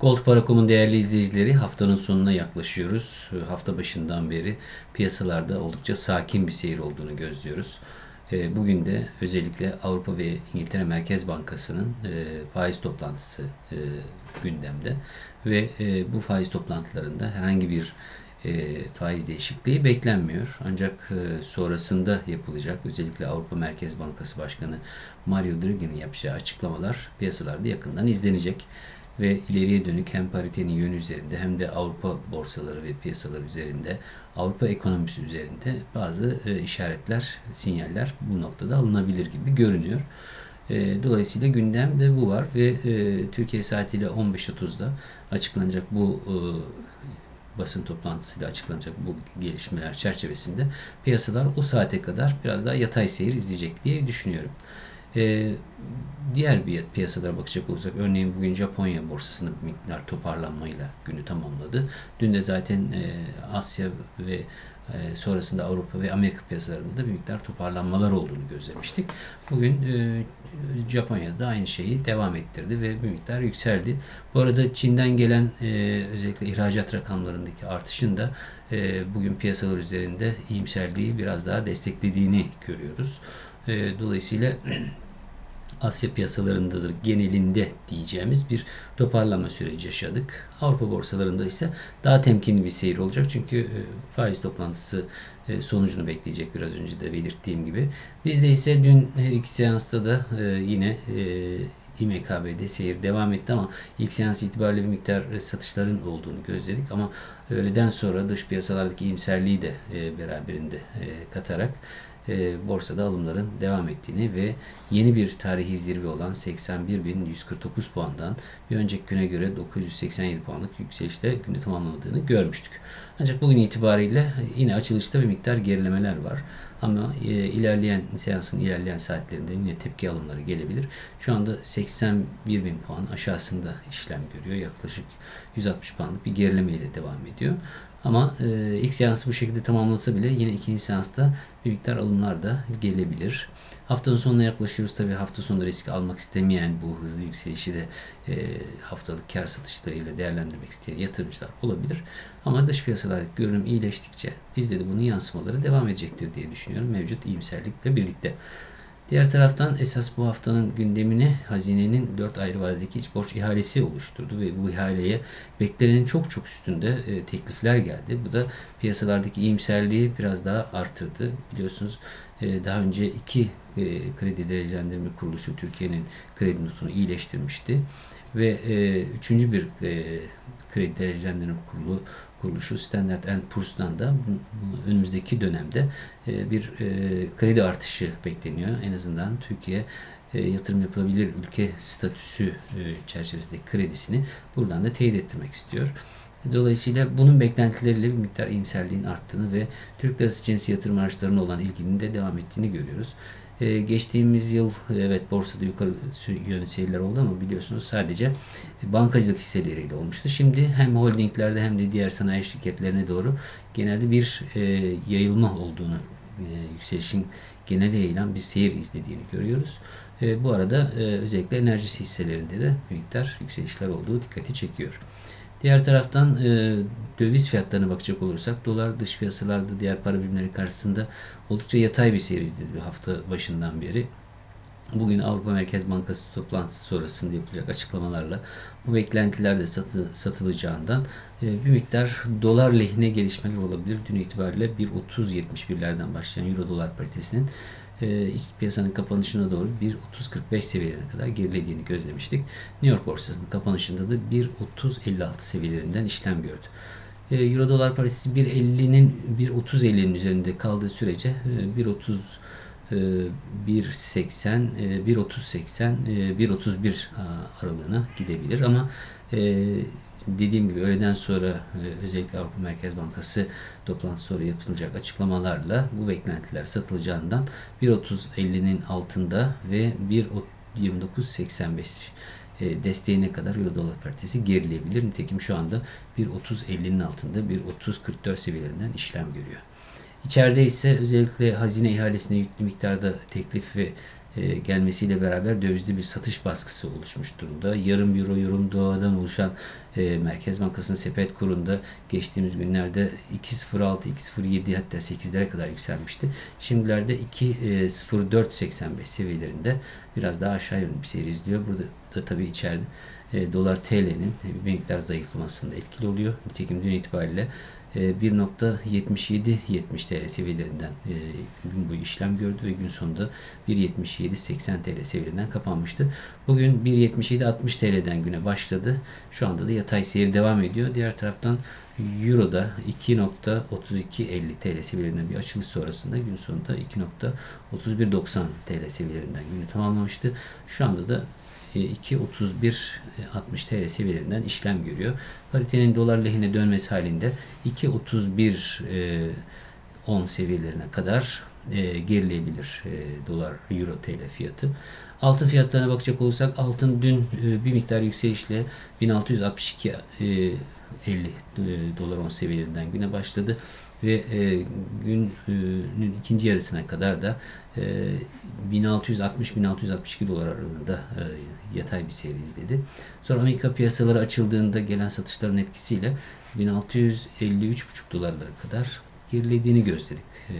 Gold Para.com'un değerli izleyicileri haftanın sonuna yaklaşıyoruz. Hafta başından beri piyasalarda oldukça sakin bir seyir olduğunu gözlüyoruz. E, bugün de özellikle Avrupa ve İngiltere Merkez Bankası'nın e, faiz toplantısı e, gündemde ve bu faiz toplantılarında herhangi bir faiz değişikliği beklenmiyor. Ancak sonrasında yapılacak özellikle Avrupa Merkez Bankası Başkanı Mario Draghi'nin yapacağı açıklamalar piyasalarda yakından izlenecek ve ileriye dönük hem paritenin yönü üzerinde hem de Avrupa borsaları ve piyasalar üzerinde, Avrupa ekonomisi üzerinde bazı e, işaretler, sinyaller bu noktada alınabilir gibi görünüyor. E, dolayısıyla gündemde bu var ve e, Türkiye saatiyle 15.30'da açıklanacak bu basın toplantısıyla açıklanacak bu gelişmeler çerçevesinde piyasalar o saate kadar biraz daha yatay seyir izleyecek diye düşünüyorum. E, diğer bir piyasalara bakacak olursak örneğin bugün Japonya borsasında bir miktar toparlanmayla günü tamamladı. Dün de zaten e, Asya ve e, sonrasında Avrupa ve Amerika piyasalarında da bir miktar toparlanmalar olduğunu gözlemiştik. Bugün e, Japonya'da aynı şeyi devam ettirdi ve bir miktar yükseldi. Bu arada Çin'den gelen e, özellikle ihracat rakamlarındaki artışın da e, bugün piyasalar üzerinde iyimserliği biraz daha desteklediğini görüyoruz. E, dolayısıyla Asya piyasalarındadır genelinde diyeceğimiz bir toparlama süreci yaşadık. Avrupa borsalarında ise daha temkinli bir seyir olacak. Çünkü e, faiz toplantısı e, sonucunu bekleyecek biraz önce de belirttiğim gibi. Bizde ise dün her iki seansta da e, yine İMKB'de seyir devam etti ama ilk seans itibariyle bir miktar satışların olduğunu gözledik ama öğleden sonra dış piyasalardaki iyimserliği de beraberinde katarak e, borsada alımların devam ettiğini ve yeni bir tarihi zirve olan 81.149 puandan bir önceki güne göre 987 puanlık yükselişte günü tamamlamadığını görmüştük. Ancak bugün itibariyle yine açılışta bir miktar gerilemeler var. Ama e, ilerleyen seansın ilerleyen saatlerinde yine tepki alımları gelebilir. Şu anda 81 bin puan aşağısında işlem görüyor. Yaklaşık 160 puanlık bir gerilemeyle devam ediyor. Ama e, ilk seansı bu şekilde tamamlasa bile yine ikinci seansta bir miktar alımlar da gelebilir. Haftanın sonuna yaklaşıyoruz. Tabii hafta sonu riski almak istemeyen bu hızlı yükselişi de e, haftalık kar satışlarıyla değerlendirmek isteyen yatırımcılar olabilir. Ama dış piyasalardaki görünüm iyileştikçe bizde de bunun yansımaları devam edecektir diye düşünüyorum mevcut iyimserlikle birlikte. Diğer taraftan esas bu haftanın gündemini hazinenin 4 ayrı vadedeki iç borç ihalesi oluşturdu ve bu ihaleye beklenenin çok çok üstünde e, teklifler geldi. Bu da piyasalardaki iyimserliği biraz daha artırdı. Biliyorsunuz e, daha önce iki e, kredi derecelendirme kuruluşu Türkiye'nin kredi notunu iyileştirmişti ve e, üçüncü bir e, kredi derecelendirme kurulu kuruluşu Standard Poor's'dan da önümüzdeki dönemde e, bir e, kredi artışı bekleniyor. En azından Türkiye e, yatırım yapılabilir ülke statüsü çerçevesindeki kredisini buradan da teyit ettirmek istiyor. Dolayısıyla bunun beklentileriyle bir miktar iyimserliğin arttığını ve Türk lirası cinsi yatırım araçlarına olan ilginin de devam ettiğini görüyoruz. Ee, geçtiğimiz yıl evet borsada yukarı yönlü seyirler oldu ama biliyorsunuz sadece bankacılık hisseleriyle olmuştu. Şimdi hem holdinglerde hem de diğer sanayi şirketlerine doğru genelde bir e, yayılma olduğunu e, yükselişin genel yayılan bir seyir izlediğini görüyoruz. E, bu arada e, özellikle enerji hisselerinde de miktar yükselişler olduğu dikkati çekiyor. Diğer taraftan e, döviz fiyatlarına bakacak olursak dolar dış piyasalarda diğer para birimleri karşısında oldukça yatay bir seyir izledi hafta başından beri. Bugün Avrupa Merkez Bankası toplantısı sonrasında yapılacak açıklamalarla bu beklentiler de satı, satılacağından e, bir miktar dolar lehine gelişmeler olabilir. Dün itibariyle 1.30.71'lerden başlayan Euro dolar paritesinin e, iç piyasanın kapanışına doğru 1.30-45 seviyelerine kadar gerilediğini gözlemiştik. New York borsasının kapanışında da 1.30-56 seviyelerinden işlem gördü. E, Euro dolar paritesi 1.50'nin 1.30-50'nin üzerinde kaldığı sürece e, 1.30 1.80, 1.30-80, 1.31 aralığına gidebilir ama e, dediğim gibi öğleden sonra e, özellikle Avrupa Merkez Bankası toplantısı sonra yapılacak açıklamalarla bu beklentiler satılacağından 1.30.50'nin altında ve 1.29.85 e, desteğine kadar Euro dolar paritesi gerilebilir. Nitekim şu anda 1.30.50'nin altında 1.30.44 seviyelerinden işlem görüyor. İçeride ise özellikle hazine ihalesine yüklü miktarda teklif ve e, gelmesiyle beraber dövizde bir satış baskısı oluşmuş durumda. Yarım euro, yarım dolardan oluşan e, Merkez Bankası'nın sepet kurunda geçtiğimiz günlerde 2.06, 2.07 hatta 8'lere kadar yükselmişti. Şimdilerde 2.04.85 seviyelerinde biraz daha aşağı yönlü bir seyir izliyor. Burada da tabii içeride e, dolar TL'nin bir miktar zayıflamasında etkili oluyor. Nitekim dün itibariyle 1.77-70 TL seviyelerinden e, gün boyu işlem gördü ve gün sonunda 1.77-80 TL seviyelerinden kapanmıştı. Bugün 1.77-60 TL'den güne başladı. Şu anda da yatay seyir devam ediyor. Diğer taraftan Euro'da 2.3250 TL seviyelerinden bir açılış sonrasında gün sonunda 2.3190 TL seviyelerinden günü tamamlamıştı. Şu anda da 2.31.60 TL seviyelerinden işlem görüyor. Paritenin dolar lehine dönmesi halinde 2.31 10 seviyelerine kadar e, gerileyebilir e, dolar euro TL fiyatı. Altın fiyatlarına bakacak olursak altın dün e, bir miktar yükselişle 1662 e, 50 e, dolar 10 seviyelerinden güne başladı ve e, günün ikinci yarısına kadar da e, 1660-1662 dolar aralığında e, yatay bir seyir izledi. Sonra Amerika piyasaları açıldığında gelen satışların etkisiyle 1653,5 dolarlara kadar gerilediğini gözledik e,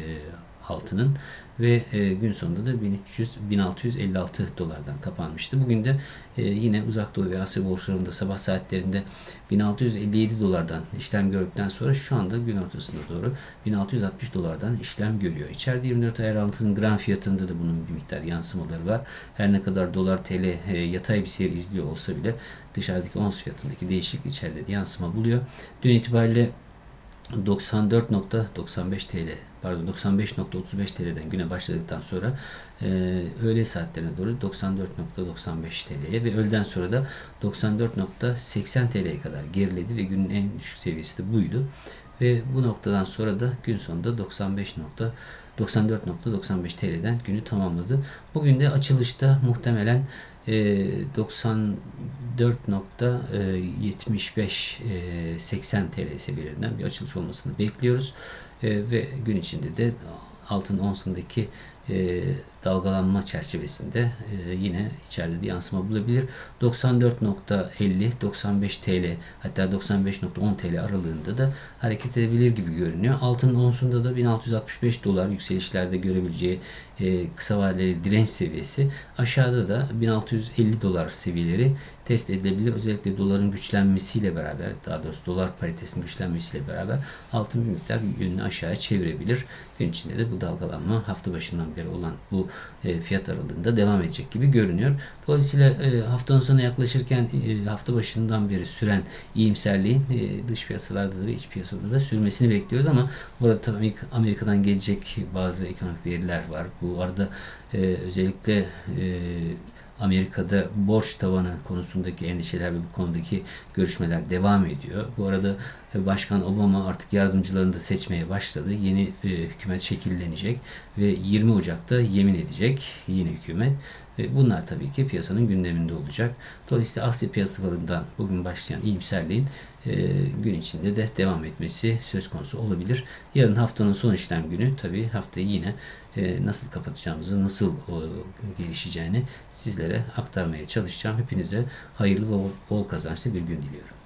altının ve e, gün sonunda da 1300 1656 dolardan kapanmıştı. Bugün de e, yine Uzak Doğu ve Asya borsalarında sabah saatlerinde 1657 dolardan işlem gördükten sonra şu anda gün ortasında doğru 1660 dolardan işlem görüyor. İçeride 24 ayar altının gram fiyatında da bunun bir miktar yansımaları var. Her ne kadar dolar TL e, yatay bir seyir izliyor olsa bile dışarıdaki ons fiyatındaki değişiklik içeride de yansıma buluyor. Dün itibariyle 94.95 TL pardon 95.35 TL'den güne başladıktan sonra e, öğle saatlerine doğru 94.95 TL'ye ve öğleden sonra da 94.80 TL'ye kadar geriledi ve günün en düşük seviyesi de buydu. Ve bu noktadan sonra da gün sonunda 95. 94.95 TL'den günü tamamladı. Bugün de açılışta muhtemelen 94.75 80 TL seviyelerinden bir açılış olmasını bekliyoruz. E, ve gün içinde de altın onsundaki e, dalgalanma çerçevesinde e, yine içeride bir yansıma bulabilir. 94.50 95 TL hatta 95.10 TL aralığında da hareket edebilir gibi görünüyor. Altın onsunda da 1665 dolar yükselişlerde görebileceği e, kısa vadeli direnç seviyesi. Aşağıda da 1650 dolar seviyeleri test edilebilir. Özellikle doların güçlenmesiyle beraber daha doğrusu dolar paritesinin güçlenmesiyle beraber altın bir miktar yönünü aşağıya çevirebilir. Gün içinde de bu dalgalanma hafta başından beri olan bu e, fiyat aralığında devam edecek gibi görünüyor. Dolayısıyla e, haftanın sonuna yaklaşırken e, hafta başından beri süren iyimserliğin dış piyasalarda da ve iç piyasada da sürmesini bekliyoruz ama burada tabii Amerika'dan gelecek bazı ekonomik veriler var. Bu arada özellikle Amerika'da borç tavanı konusundaki endişeler ve bu konudaki görüşmeler devam ediyor. Bu arada Başkan Obama artık yardımcılarını da seçmeye başladı. Yeni e, hükümet şekillenecek ve 20 Ocak'ta yemin edecek yeni hükümet. Ve bunlar tabii ki piyasanın gündeminde olacak. Dolayısıyla Asya piyasalarından bugün başlayan iyimserliğin e, gün içinde de devam etmesi söz konusu olabilir. Yarın haftanın son işlem günü tabii haftayı yine e, nasıl kapatacağımızı, nasıl e, gelişeceğini sizlere aktarmaya çalışacağım. Hepinize hayırlı ve bol kazançlı bir gün diliyorum.